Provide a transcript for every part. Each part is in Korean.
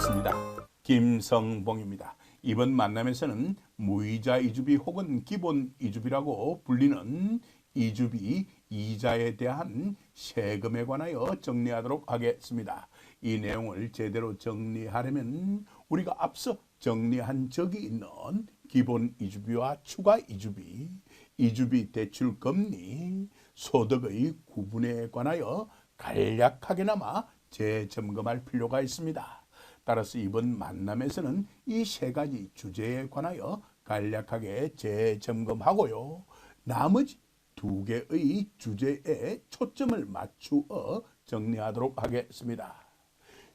반갑습니다. 김성봉입니다. 이번 만남에서는 무이자 이주비 혹은 기본 이주비라고 불리는 이주비 이자에 대한 세금에 관하여 정리하도록 하겠습니다. 이 내용을 제대로 정리하려면 우리가 앞서 정리한 적이 있는 기본 이주비와 추가 이주비, 이주비 대출 금리, 소득의 구분에 관하여 간략하게나마 재점검할 필요가 있습니다. 따라서 이번 만남에서는 이 세 가지 주제에 관하여 간략하게 재점검하고요. 나머지 두 개의 주제에 초점을 맞추어 정리하도록 하겠습니다.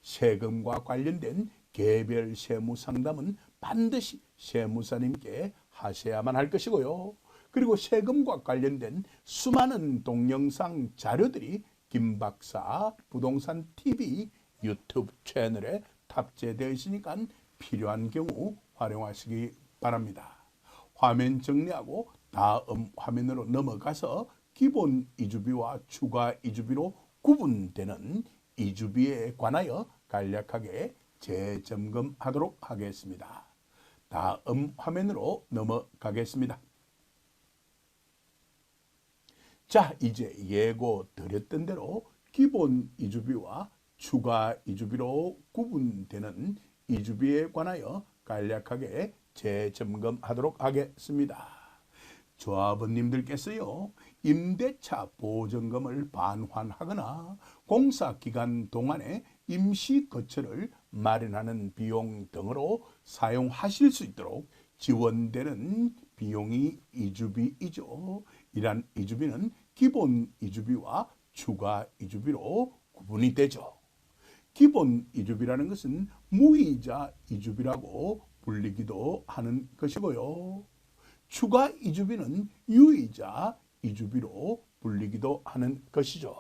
세금과 관련된 개별 세무 상담은 반드시 세무사님께 하셔야만 할 것이고요. 그리고 세금과 관련된 수많은 동영상 자료들이 김 박사 부동산 TV 유튜브 채널에 탑재되어 있으니까 필요한 경우 활용하시기 바랍니다. 화면 정리하고 다음 화면으로 넘어가서 기본 이주비와 추가 이주비로 구분되는 이주비에 관하여 간략하게 재점검하도록 하겠습니다. 다음 화면으로 넘어가겠습니다. 자, 이제 예고 드렸던 대로 기본 이주비와 추가 이주비로 구분되는 이주비에 관하여 간략하게 재점검하도록 하겠습니다. 조합원님들께서요, 임대차 보증금을 반환하거나 공사 기간 동안에 임시 거처를 마련하는 비용 등으로 사용하실 수 있도록 지원되는 비용이 이주비이죠. 이란 이주비는 기본 이주비와 추가 이주비로 구분이 되죠. 기본 이주비라는 것은 무이자 이주비라고 불리기도 하는 것이고요. 추가 이주비는 유이자 이주비로 불리기도 하는 것이죠.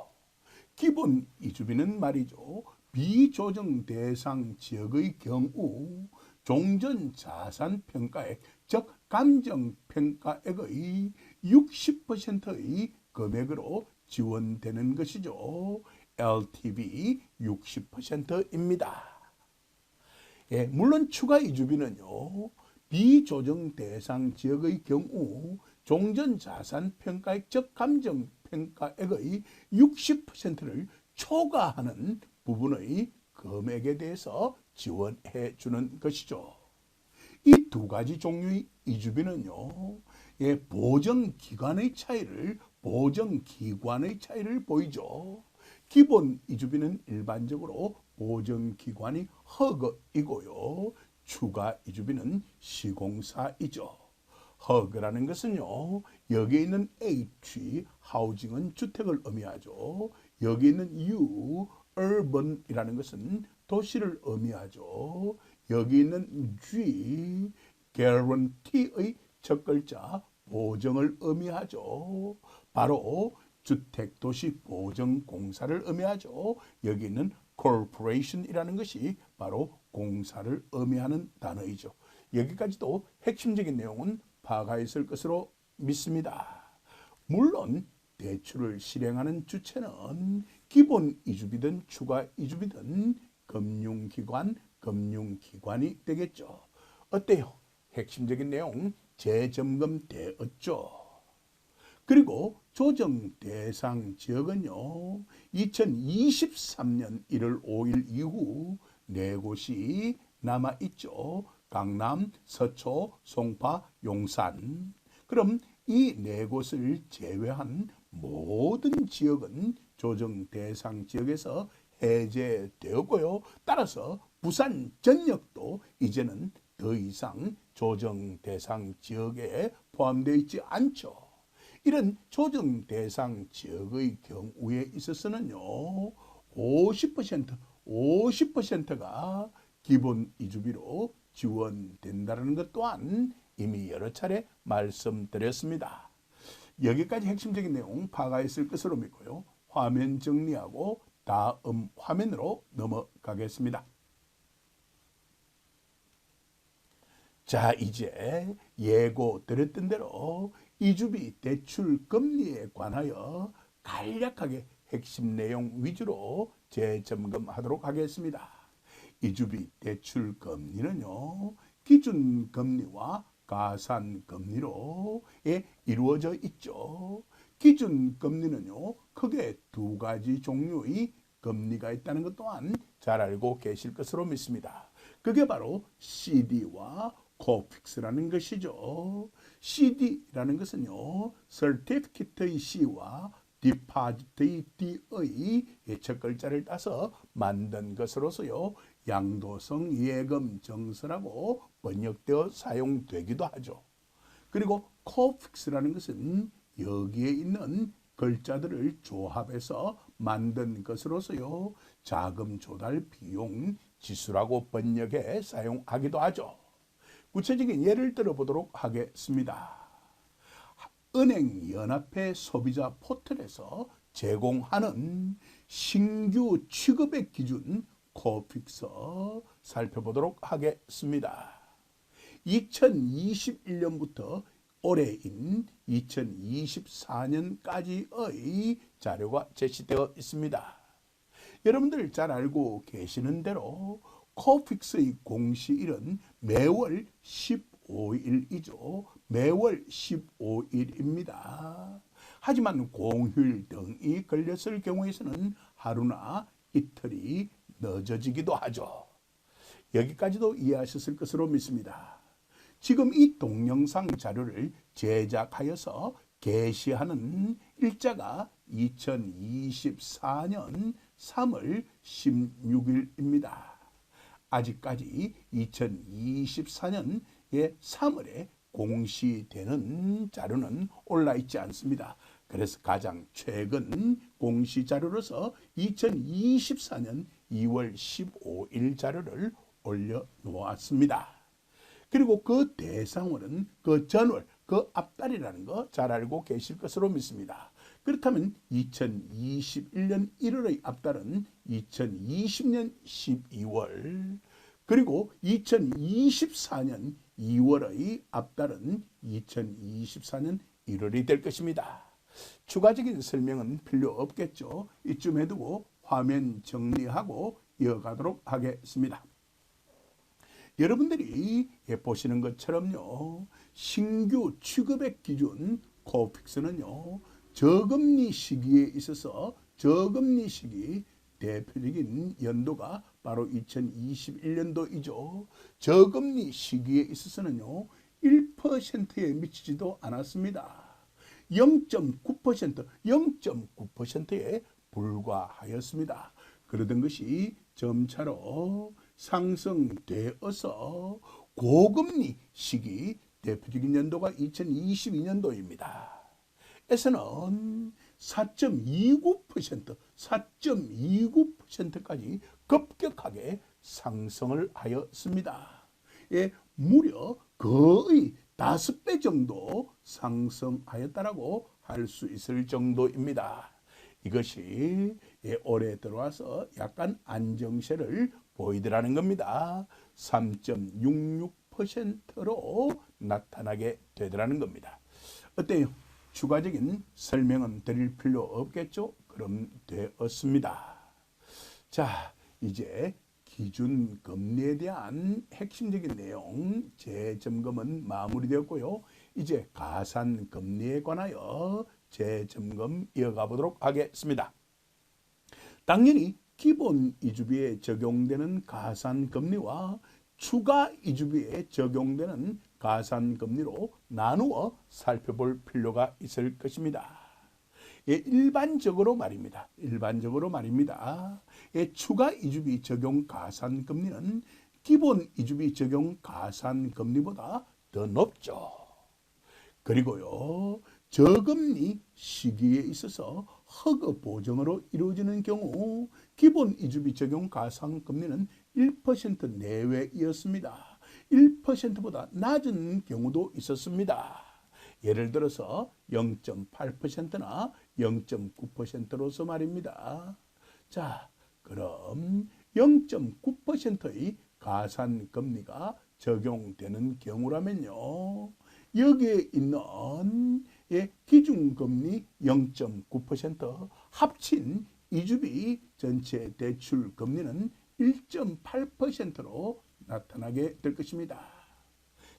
기본 이주비는 말이죠. 비조정 대상 지역의 경우 종전 자산 평가액, 즉 감정 평가액의 60%의 금액으로 지원되는 것이죠. LTV 60%입니다. 예, 물론 추가 이주비는요. 비조정 대상 지역의 경우 종전 자산 평가액 즉 감정 평가액의 60%를 초과하는 부분의 금액에 대해서 지원해 주는 것이죠. 이 두 가지 종류의 이주비는요. 예, 보정 기관의 차이를 보정 기관의 차이를 보이죠. 기본 이주비는 일반적으로 보정 기관이 허그이고요. 추가 이주비는 시공사이죠. 허그라는 것은요. 여기 있는 H 하우징은 주택을 의미하죠. 여기 있는 U urban이라는 것은 도시를 의미하죠. 여기 있는 G guarantee의 첫 글자 보정을 의미하죠. 바로 주택도시 보정공사를 의미하죠. 여기 있는 corporation이라는 것이 바로 공사를 의미하는 단어이죠. 여기까지도 핵심적인 내용은 파악하였을 것으로 믿습니다. 물론 대출을 실행하는 주체는 기본 이주비든 추가 이주비든 금융기관, 금융기관이 되겠죠. 어때요? 핵심적인 내용 재점검되었죠. 그리고 조정 대상 지역은요, 2023년 1월 5일 이후 네 곳이 남아있죠. 강남, 서초, 송파, 용산. 그럼 이 네 곳을 제외한 모든 지역은 조정 대상 지역에서 해제되었고요. 따라서 부산 전역도 이제는 더 이상 조정 대상 지역에 포함되어 있지 않죠. 이런 조정 대상 지역의 경우에 있어서는요, 50%, 50%가 기본 이주비로 지원된다는 것 또한 이미 여러 차례 말씀드렸습니다. 여기까지 핵심적인 내용 파악했을 것으로 믿고요. 화면 정리하고 다음 화면으로 넘어가겠습니다. 자, 이제 예고 드렸던 대로 이주비 대출 금리에 관하여 간략하게 핵심 내용 위주로 재점검하도록 하겠습니다. 이주비 대출 금리는요. 기준 금리와 가산 금리로 예, 이루어져 있죠. 기준 금리는요. 크게 두 가지 종류의 금리가 있다는 것 또한 잘 알고 계실 것으로 믿습니다. 그게 바로 CD와 코픽스라는 것이죠. CD라는 것은요, Certificate의 C와 Deposit의 D의 첫 글자를 따서 만든 것으로서요, 양도성 예금 정서라고 번역되어 사용되기도 하죠. 그리고 코픽스라는 것은 여기에 있는 글자들을 조합해서 만든 것으로서요, 자금 조달 비용 지수라고 번역해 사용하기도 하죠. 구체적인 예를 들어보도록 하겠습니다. 은행 연합회 소비자 포털에서 제공하는 신규 취급액 기준 코픽서 살펴보도록 하겠습니다. 2021년부터 올해인 2024년까지의 자료가 제시되어 있습니다. 여러분들 잘 알고 계시는 대로 코픽스의 공시일은 매월 15일이죠. 매월 15일입니다. 하지만 공휴일 등이 걸렸을 경우에서는 하루나 이틀이 늦어지기도 하죠. 여기까지도 이해하셨을 것으로 믿습니다. 지금 이 동영상 자료를 제작하여서 게시하는 일자가 2024년 3월 16일입니다. 아직까지 2024년의 3월에 공시되는 자료는 올라 있지 않습니다. 그래서 가장 최근 공시 자료로서 2024년 2월 15일 자료를 올려 놓았습니다. 그리고 그 대상월은 그 전월, 그 앞달이라는 거 잘 알고 계실 것으로 믿습니다. 그렇다면 2021년 1월의 앞달은 2020년 12월, 그리고 2024년 2월의 앞달은 2024년 1월이 될 것입니다. 추가적인 설명은 필요 없겠죠. 이쯤 해두고 화면 정리하고 이어가도록 하겠습니다. 여러분들이 보시는 것처럼요. 신규 취급액 기준 코픽스는요. 저금리 시기에 있어서 저금리 시기 대표적인 연도가 바로 2021년도이죠. 저금리 시기에 있어서는요. 1%에 미치지도 않았습니다. 0.9%, 0.9%에 불과하였습니다. 그러던 것이 점차로 상승되어서 고금리 시기 대표적인 연도가 2022년도입니다. 에서는 4.29%, 4.29%까지 급격하게 상승을 하였습니다. 예, 무려 거의 다섯 배 정도 상승하였다라고 할 수 있을 정도입니다. 이것이 예, 올해 들어와서 약간 안정세를 보이더라는 겁니다. 3.66%로 나타나게 되더라는 겁니다. 어때요? 추가적인 설명은 드릴 필요 없겠죠? 그럼 되었습니다. 자, 이제 기준 금리에 대한 핵심적인 내용 재점검은 마무리되었고요. 이제 가산 금리에 관하여 재점검 이어가 보도록 하겠습니다. 당연히 기본 이주비에 적용되는 가산 금리와 추가 이주비에 적용되는 가산 금리로 나누어 살펴볼 필요가 있을 것입니다. 예, 일반적으로 말입니다. 일반적으로 말입니다. 예, 추가 이주비 적용 가산 금리는 기본 이주비 적용 가산 금리보다 더 높죠. 그리고요, 저금리 시기에 있어서 허그 보정으로 이루어지는 경우 기본 이주비 적용 가산 금리는 1% 내외이었습니다. 1%보다 낮은 경우도 있었습니다. 예를 들어서 0.8%나 0.9%로서 말입니다. 자, 그럼 0.9%의 가산 금리가 적용되는 경우라면요. 여기에 있는 예, 기준금리 0.9% 합친 이주비 전체 대출 금리는 1.8%로 나타나게 될 것입니다.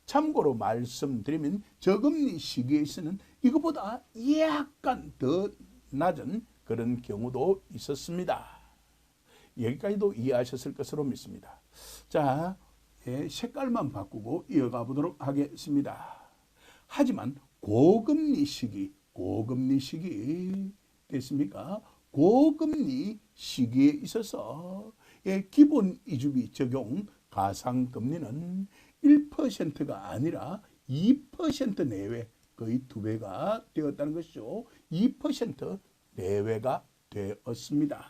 참고로 말씀드리면 저금리 시기에서는 이것보다 약간 더 낮은 그런 경우도 있었습니다. 여기까지도 이해하셨을 것으로 믿습니다. 자, 예, 색깔만 바꾸고 이어가 보도록 하겠습니다. 하지만 고금리 시기, 고금리 시기 됐습니까? 고금리 시기에 있어서 예, 기본 이주비 적용 가상금리는 1%가 아니라 2% 내외 거의 두 배가 되었다는 것이죠. 2% 내외가 되었습니다.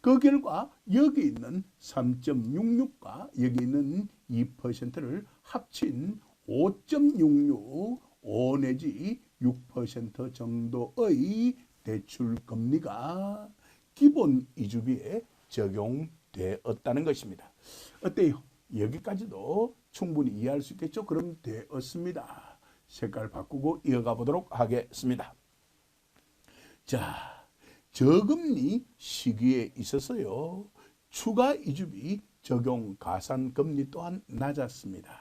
그 결과 여기 있는 3.66과 여기 있는 2%를 합친 5.66, 5 내지 6% 정도의 대출 금리가 기본 이주비에 적용되었다는 것입니다. 어때요? 여기까지도 충분히 이해할 수 있겠죠? 그럼 되었습니다. 색깔 바꾸고 이어가 보도록 하겠습니다. 자, 저금리 시기에 있어서요. 추가 이주비 적용 가산금리 또한 낮았습니다.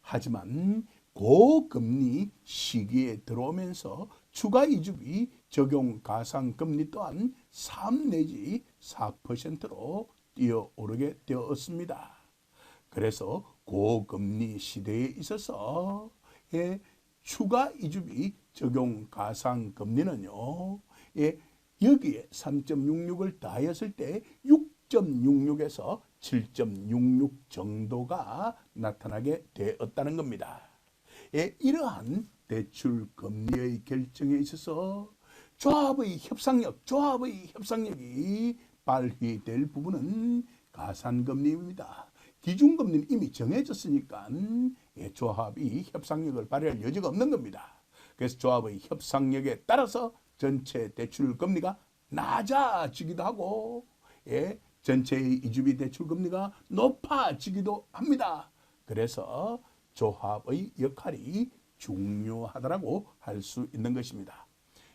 하지만 고금리 시기에 들어오면서 추가 이주비 적용 가상금리 또한 3 내지 4%로 뛰어오르게 되었습니다. 그래서 고금리 시대에 있어서 예, 추가 이주비 적용 가상 금리는요. 예, 여기에 3.66을 더했을 때 6.66에서 7.66 정도가 나타나게 되었다는 겁니다. 예, 이러한 대출 금리의 결정에 있어서 조합의 협상력, 조합의 협상력이 발휘될 부분은 가산금리입니다. 기준금리는 이미 정해졌으니까 예, 조합이 협상력을 발휘할 여지가 없는 겁니다. 그래서 조합의 협상력에 따라서 전체 대출 금리가 낮아지기도 하고 예, 전체의 이주비 대출 금리가 높아지기도 합니다. 그래서 조합의 역할이 중요하다라고 할 수 있는 것입니다.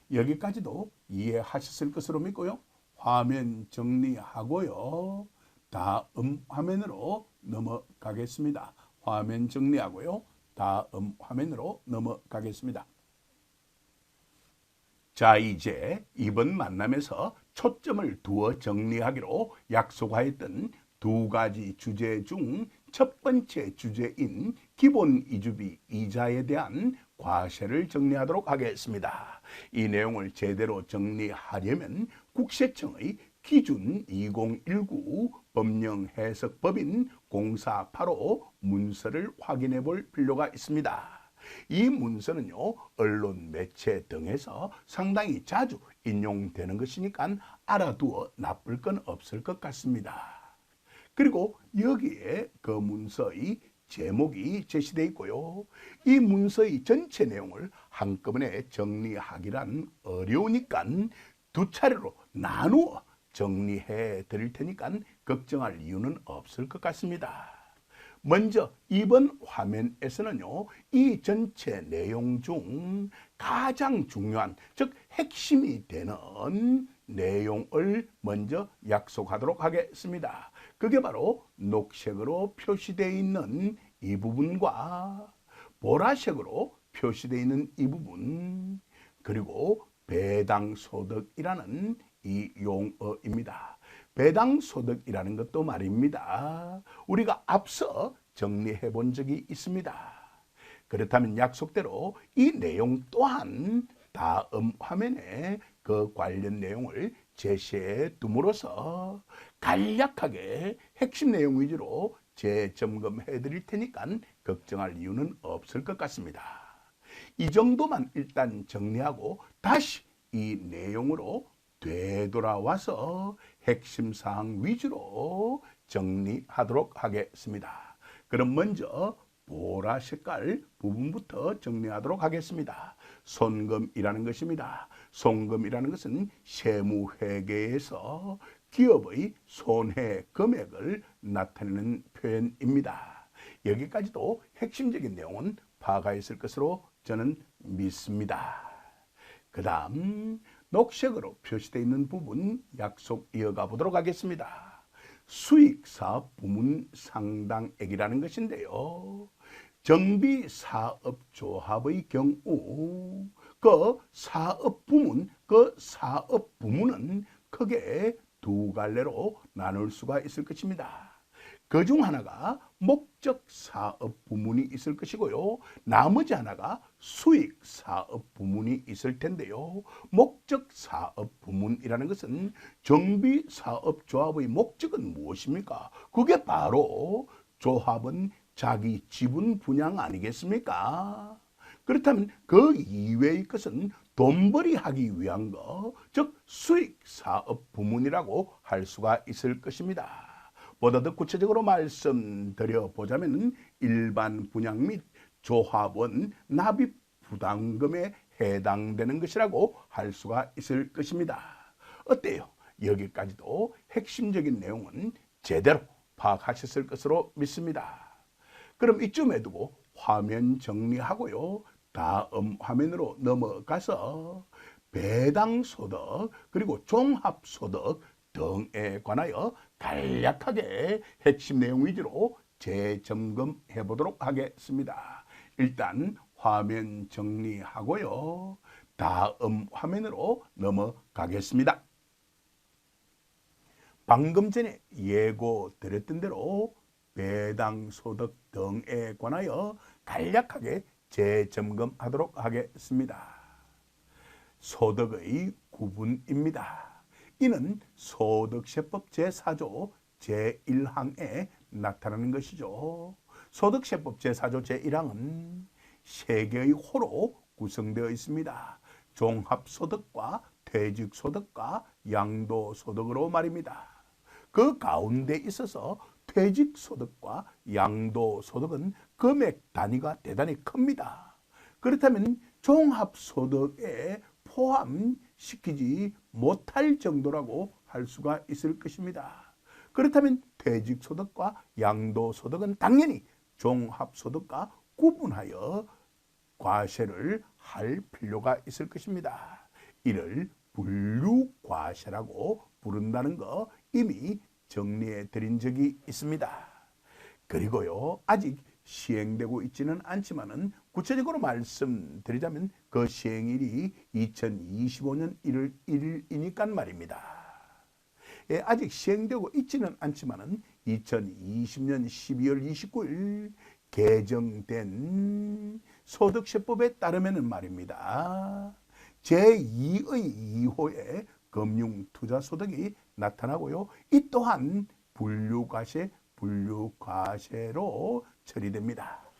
여기까지도 이해하셨을 것으로 믿고요. 화면 정리하고요. 다음 화면으로 넘어가겠습니다. 화면 정리하고요. 다음 화면으로 넘어가겠습니다. 자, 이제 이번 만남에서 초점을 두어 정리하기로 약속하였던 두 가지 주제 중 첫 번째 주제인 기본 이주비 이자에 대한 과세를 정리하도록 하겠습니다. 이 내용을 제대로 정리하려면 국세청의 기준 2019 법령 해석법인 0485 문서를 확인해 볼 필요가 있습니다. 이 문서는요, 언론, 매체 등에서 상당히 자주 인용되는 것이니까 알아두어 나쁠 건 없을 것 같습니다. 그리고 여기에 그 문서의 제목이 제시되어 있고요. 이 문서의 전체 내용을 한꺼번에 정리하기란 어려우니까 두 차례로 나누어 정리해 드릴 테니까 걱정할 이유는 없을 것 같습니다. 먼저 이번 화면에서는요, 이 전체 내용 중 가장 중요한, 즉 핵심이 되는 내용을 먼저 약속하도록 하겠습니다. 그게 바로 녹색으로 표시되어 있는 이 부분과 보라색으로 표시되어 있는 이 부분, 그리고 배당소득이라는 이 용어입니다. 배당 소득이라는 것도 말입니다. 우리가 앞서 정리해 본 적이 있습니다. 그렇다면 약속대로 이 내용 또한 다음 화면에 그 관련 내용을 제시해 둠으로써 간략하게 핵심 내용 위주로 재점검해 드릴 테니까 걱정할 이유는 없을 것 같습니다. 이 정도만 일단 정리하고 다시 이 내용으로 되돌아와서 핵심 사항 위주로 정리하도록 하겠습니다. 그럼 먼저 보라 색깔 부분부터 정리하도록 하겠습니다. 손금이라는 것입니다. 손금이라는 것은 세무회계에서 기업의 손해 금액을 나타내는 표현입니다. 여기까지도 핵심적인 내용은 있을 것으로 저는 믿습니다. 그 다음 녹색으로 표시되어 있는 부분 약속 이어가 보도록 하겠습니다. 수익사 부문 상당액이라는 것인데요. 정비 사업 조합의 경우 그 사업 부문 그 사업 부문은 크게 두 갈래로 나눌 수가 있을 것입니다. 그 중 하나가 목적 사업 부문이 있을 것이고요. 나머지 하나가 수익 사업 부문이 있을 텐데요. 목적 사업 부문이라는 것은 정비 사업 조합의 목적은 무엇입니까? 그게 바로 조합은 자기 지분 분양 아니겠습니까? 그렇다면 그 이외의 것은 돈벌이 하기 위한 것, 즉 수익 사업 부문이라고 할 수가 있을 것입니다. 보다 더 구체적으로 말씀드려 보자면 일반 분양 및 조합원 납입 부담금에 해당되는 것이라고 할 수가 있을 것입니다. 어때요? 여기까지도 핵심적인 내용은 제대로 파악하셨을 것으로 믿습니다. 그럼 이쯤에 두고 화면 정리하고요. 다음 화면으로 넘어가서 배당소득 그리고 종합소득 등에 관하여 간략하게 핵심 내용 위주로 재점검해 보도록 하겠습니다. 일단 화면 정리하고요. 다음 화면으로 넘어가겠습니다. 방금 전에 예고 드렸던 대로 배당 소득 등에 관하여 간략하게 재점검하도록 하겠습니다. 소득의 구분입니다. 이는 소득세법 제4조 제1항에 나타나는 것이죠. 소득세법 제4조 제1항은 세 개의 호로 구성되어 있습니다. 종합소득과 퇴직소득과 양도소득으로 말입니다. 그 가운데 있어서 퇴직소득과 양도소득은 금액 단위가 대단히 큽니다. 그렇다면 종합소득에 포함시키지 못할 정도라고 할 수가 있을 것입니다. 그렇다면 퇴직소득과 양도소득은 당연히 종합소득과 구분하여 과세를 할 필요가 있을 것입니다. 이를 분류과세라고 부른다는 거 이미 정리해 드린 적이 있습니다. 그리고요, 아직 시행되고 있지는 않지만은 구체적으로 말씀드리자면 그 시행일이 2025년 1월 1일이니까 말입니다. 예, 아직 시행되고 있지는 않지만 은 2020년 12월 29일 개정된 소득세법에 따르면은 말입니다. 제2의 2호에 금융투자소득이 나타나고요. 이 또한 분류과세, 분류과세로 처리됩니다.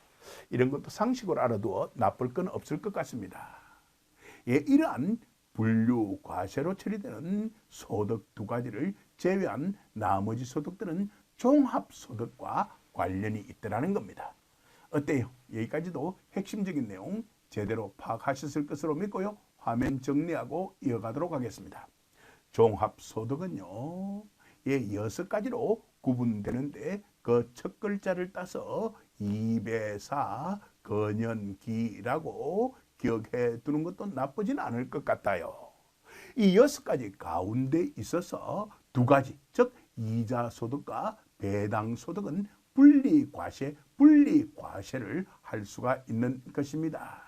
이런 것도 상식으로 알아두어 나쁠 건 없을 것 같습니다. 예, 이러한 분류 과세로 처리되는 소득 두 가지를 제외한 나머지 소득들은 종합소득과 관련이 있다는 겁니다. 어때요? 여기까지도 핵심적인 내용 제대로 파악하셨을 것으로 믿고요. 화면 정리하고 이어가도록 하겠습니다. 종합소득은요, 예, 여섯 가지로 구분되는데 그 첫 글자를 따서 이배사 건연기라고 기억해 두는 것도 나쁘진 않을 것 같아요. 이 여섯 가지 가운데 있어서 두 가지, 즉 이자 소득과 배당 소득은 분리 과세, 분리 과세를 할 수가 있는 것입니다.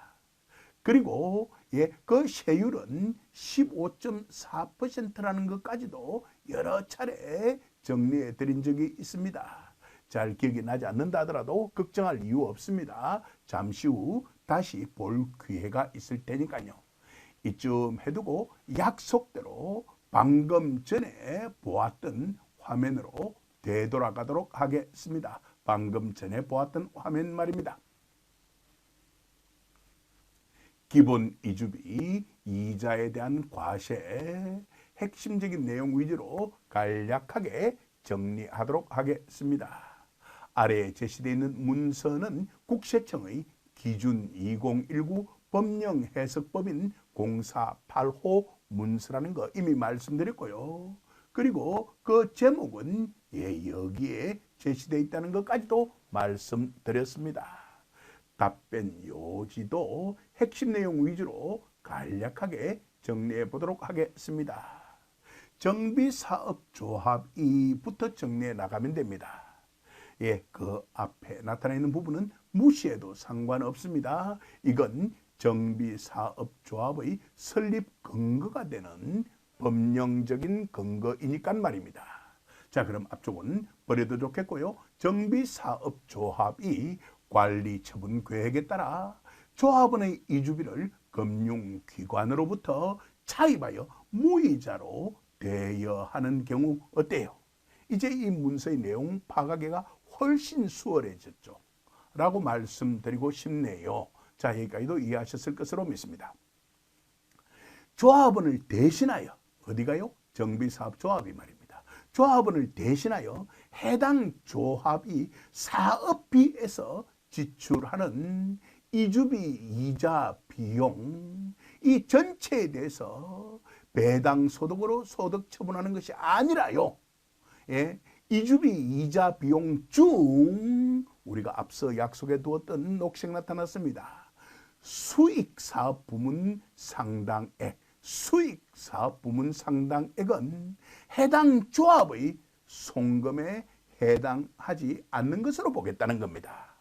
그리고 예, 그 세율은 15.4%라는 것까지도 여러 차례 정리해 드린 적이 있습니다. 잘 기억이 나지 않는다 하더라도 걱정할 이유 없습니다. 잠시 후 다시 볼 기회가 있을 테니까요. 이쯤 해두고 약속대로 방금 전에 보았던 화면으로 되돌아가도록 하겠습니다. 방금 전에 보았던 화면 말입니다. 기본 이주비, 이자에 대한 과세, 핵심적인 내용 위주로 간략하게 정리하도록 하겠습니다. 아래에 제시되어 있는 문서는 국세청의 기준 2019 법령 해석법인 048호 문서라는 거 이미 말씀드렸고요. 그리고 그 제목은 예, 여기에 제시되어 있다는 것까지도 말씀드렸습니다. 답변 요지도 핵심 내용 위주로 간략하게 정리해 보도록 하겠습니다. 정비사업조합이부터 정리해 나가면 됩니다. 예, 그 앞에 나타나 있는 부분은 무시해도 상관없습니다. 이건 정비사업조합의 설립 근거가 되는 법령적인 근거이니까 말입니다. 자, 그럼 앞쪽은 버려도 좋겠고요. 정비사업조합이 관리처분 계획에 따라 조합원의 이주비를 금융기관으로부터 차입하여 무이자로 대여하는 경우 어때요? 이제 이 문서의 내용 파악하기가 훨씬 수월해졌죠. 라고 말씀드리고 싶네요. 자, 여기까지도 이해하셨을 것으로 믿습니다. 조합원을 대신하여 어디가요? 정비사업조합이 말입니다. 조합원을 대신하여 해당 조합이 사업비에서 지출하는 이주비 이자 비용 이 전체에 대해서 배당 소득으로 소득 처분하는 것이 아니라요. 예, 이주비 이자 비용 중 우리가 앞서 약속해 두었던 녹색 나타났습니다. 수익 사업 부문 상당액, 수익 사업 부문 상당액은 해당 조합의 송금에 해당하지 않는 것으로 보겠다는 겁니다.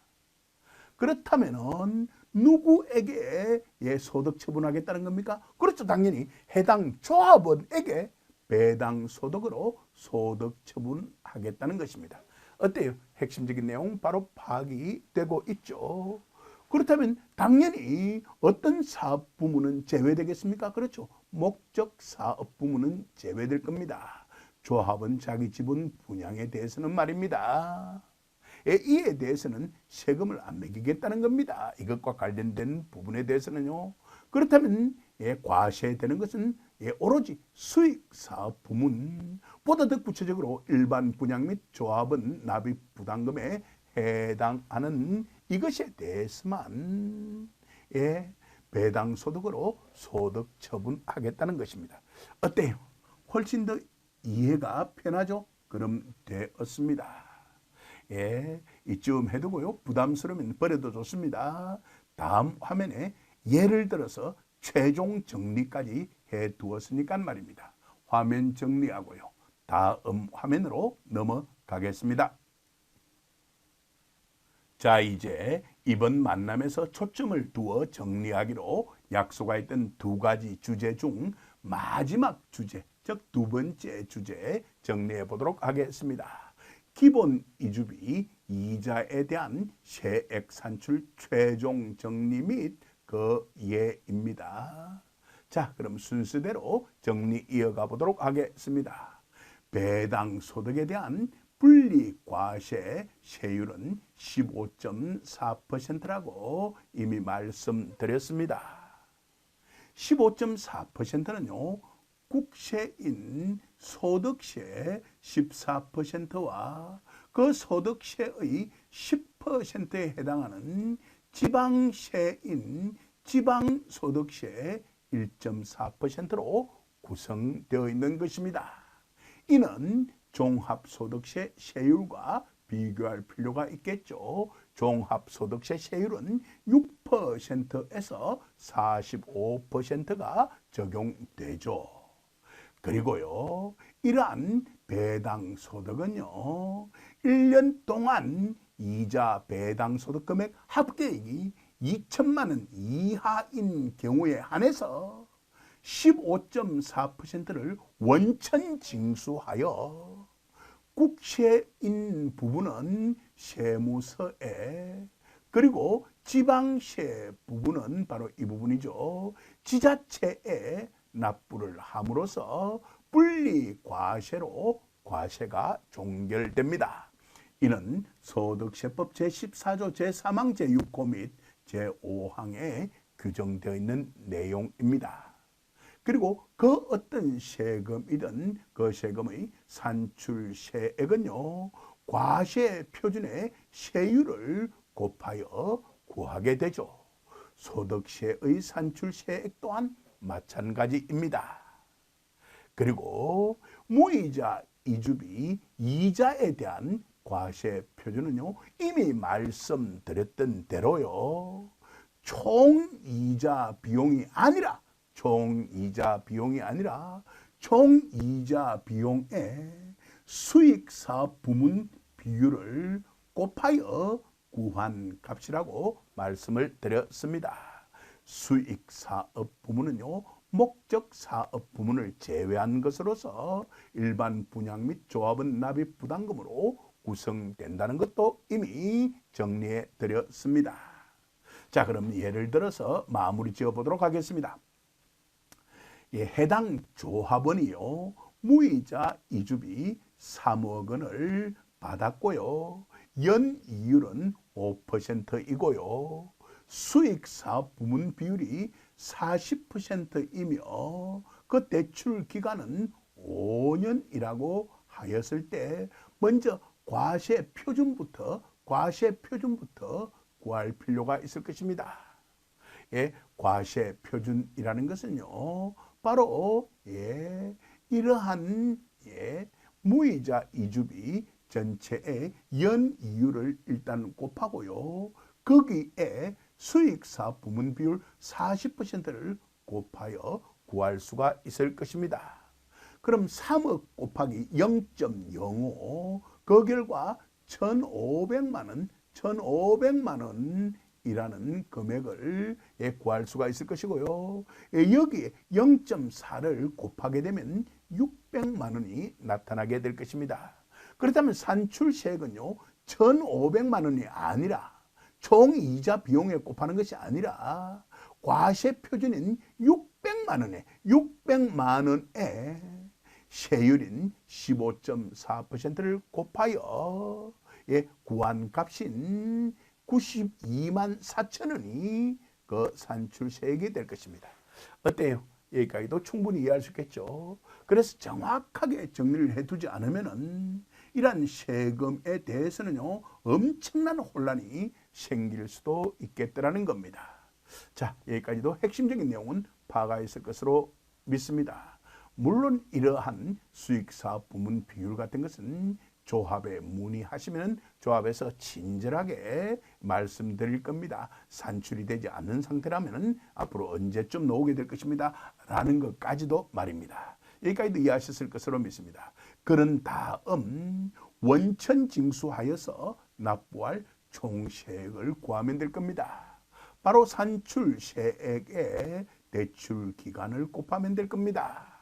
그렇다면은 누구에게 예, 소득 처분하겠다는 겁니까? 그렇죠. 당연히 해당 조합원에게 배당 소득으로 소득 처분하겠다는 것입니다. 어때요? 핵심적인 내용 바로 파악이 되고 있죠. 그렇다면 당연히 어떤 사업 부문은 제외되겠습니까? 그렇죠. 목적 사업 부문은 제외될 겁니다. 조합은 자기 지분 분양에 대해서는 말입니다. 예, 이에 대해서는 세금을 안 매기겠다는 겁니다. 이것과 관련된 부분에 대해서는요. 그렇다면 예, 과세되는 것은 예, 오로지 수익 사업 부문 보다 더 구체적으로 일반 분양 및 조합은 납입 부담금에 해당하는 이것에 대해서만 예, 배당 소득으로 소득 처분하겠다는 것입니다. 어때요? 훨씬 더 이해가 편하죠? 그럼 되었습니다. 예, 이쯤 해두고요. 부담스러우면 버려도 좋습니다. 다음 화면에 예를 들어서 최종 정리까지 해 두었으니까 말입니다. 화면 정리하고요. 다음 화면으로 넘어가겠습니다. 자, 이제 이번 만남에서 초점을 두어 정리하기로 약속하였던 두 가지 주제 중 마지막 주제, 즉 두 번째 주제 정리해 보도록 하겠습니다. 기본 이주비 이자에 대한 세액 산출 최종 정리 및그 예입니다. 자, 그럼 순서대로 정리 이어가 보도록 하겠습니다. 배당 소득에 대한 분리 과세 세율은 15.4%라고 이미 말씀드렸습니다. 15.4%는요. 국세인 소득세 14%와 그 소득세의 10%에 해당하는 지방세인 지방소득세 1.4%로 구성되어 있는 것입니다. 이는 종합소득세 세율과 비교할 필요가 있겠죠. 종합소득세 세율은 6%에서 45%가 적용되죠. 그리고요, 이러한 배당 소득은요, 1년 동안 이자 배당 소득 금액 합계액이 2천만 원 이하인 경우에 한해서 15.4%를 원천 징수하여 국세인 부분은 세무서에 그리고 지방세 부분은 바로 이 부분이죠. 지자체에 납부를 함으로써 분리 과세로 과세가 종결됩니다. 이는 소득세법 제14조 제3항 제6호 및 제5항에 규정되어 있는 내용입니다. 그리고 그 어떤 세금이든 그 세금의 산출세액은요, 과세 표준의 세율을 곱하여 구하게 되죠. 소득세의 산출세액 또한 마찬가지입니다. 그리고 무이자 이주비 이자에 대한 과세 표준은요, 이미 말씀드렸던 대로요, 총 이자 비용이 아니라, 총 이자 비용이 아니라, 총 이자 비용의 수익사 부문 비율을 곱하여 구한 값이라고 말씀을 드렸습니다. 수익 사업 부문은요. 목적 사업 부문을 제외한 것으로서 일반 분양 및 조합은 납입 부담금으로 구성된다는 것도 이미 정리해 드렸습니다. 자, 그럼 예를 들어서 마무리 지어 보도록 하겠습니다. 예, 해당 조합원이요. 무이자 이주비 3억 원을 받았고요. 연 이율은 5%이고요. 수익사 부문 비율이 40%이며 그 대출 기간은 5년이라고 하였을 때 먼저 과세 표준부터 과세 표준부터 구할 필요가 있을 것입니다. 예, 과세 표준이라는 것은요. 바로 예, 이러한 예, 무이자 이주비 전체의 연 이율을 일단 곱하고요. 거기에 수익사 부문 비율 40%를 곱하여 구할 수가 있을 것입니다. 그럼 3억 곱하기 0.05, 그 결과 1,500만 원, 1,500만 원이라는 금액을 예, 구할 수가 있을 것이고요. 예, 여기에 0.4를 곱하게 되면 600만 원이 나타나게 될 것입니다. 그렇다면 산출세액은요, 1,500만 원이 아니라 총 이자 비용에 곱하는 것이 아니라 과세 표준인 600만 원에 600만 원에 세율인 15.4%를 곱하여 예, 구한 값인 92만 4천 원이 그 산출세액이 될 것입니다. 어때요? 여기까지도 충분히 이해할 수 있겠죠. 그래서 정확하게 정리를 해두지 않으면은 이러한 세금에 대해서는요 엄청난 혼란이 생길 수도 있겠더라는 겁니다. 자 여기까지도 핵심적인 내용은 있을 것으로 믿습니다. 물론 이러한 수익사 부문 비율 같은 것은 조합에 문의하시면 조합에서 친절하게 말씀드릴 겁니다. 산출이 되지 않는 상태라면 앞으로 언제쯤 나오게 될 것입니다. 라는 것까지도 말입니다. 여기까지도 이해하셨을 것으로 믿습니다. 그런 다음 원천 징수하여서 납부할 총세액을 구하면 될 겁니다. 바로 산출세액의 대출 기간을 곱하면 될 겁니다.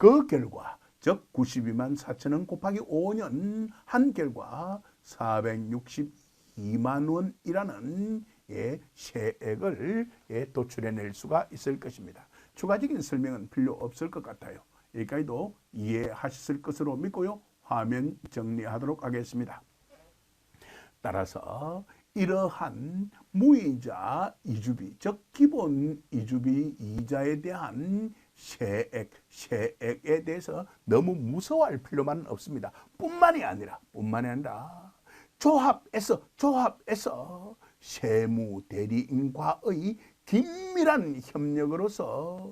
그 결과 즉 92만 4천 원 곱하기 5년 한 결과 462만 원이라는 예, 세액을 예, 도출해낼 수가 있을 것입니다. 추가적인 설명은 필요 없을 것 같아요. 여기까지도 이해하셨을 것으로 믿고요. 화면 정리하도록 하겠습니다. 따라서 이러한 무이자 이주비, 즉 기본 이주비 이자에 대한 세액, 세액에 대해서 너무 무서워할 필요만 없습니다. 뿐만이 아니라, 뿐만이 아니라 조합에서, 조합에서 세무 대리인과의 긴밀한 협력으로서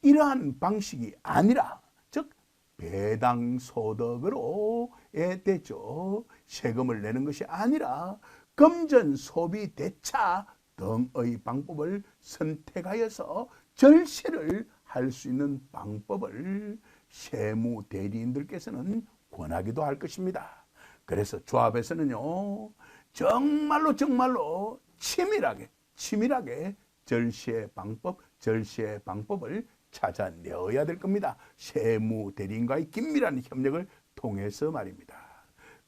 이러한 방식이 아니라, 즉 배당 소득으로 에 되죠. 세금을 내는 것이 아니라 금전 소비 대차 등의 방법을 선택하여서 절세를 할 수 있는 방법을 세무 대리인들께서는 권하기도 할 것입니다. 그래서 조합에서는요, 정말로 정말로 치밀하게, 치밀하게 절세 방법, 절세 방법을 찾아내어야 될 겁니다. 세무 대리인과의 긴밀한 협력을 통해서 말입니다.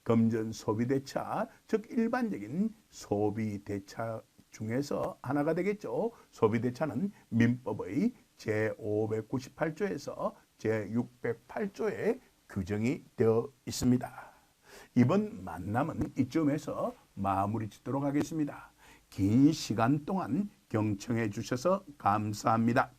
금전 소비 대차, 즉 일반적인 소비 대차 중에서 하나가 되겠죠. 소비 대차는 민법의 제598조에서 제608조에 규정이 되어 있습니다. 이번 만남은 이쯤에서 마무리 짓도록 하겠습니다. 긴 시간 동안 경청해 주셔서 감사합니다.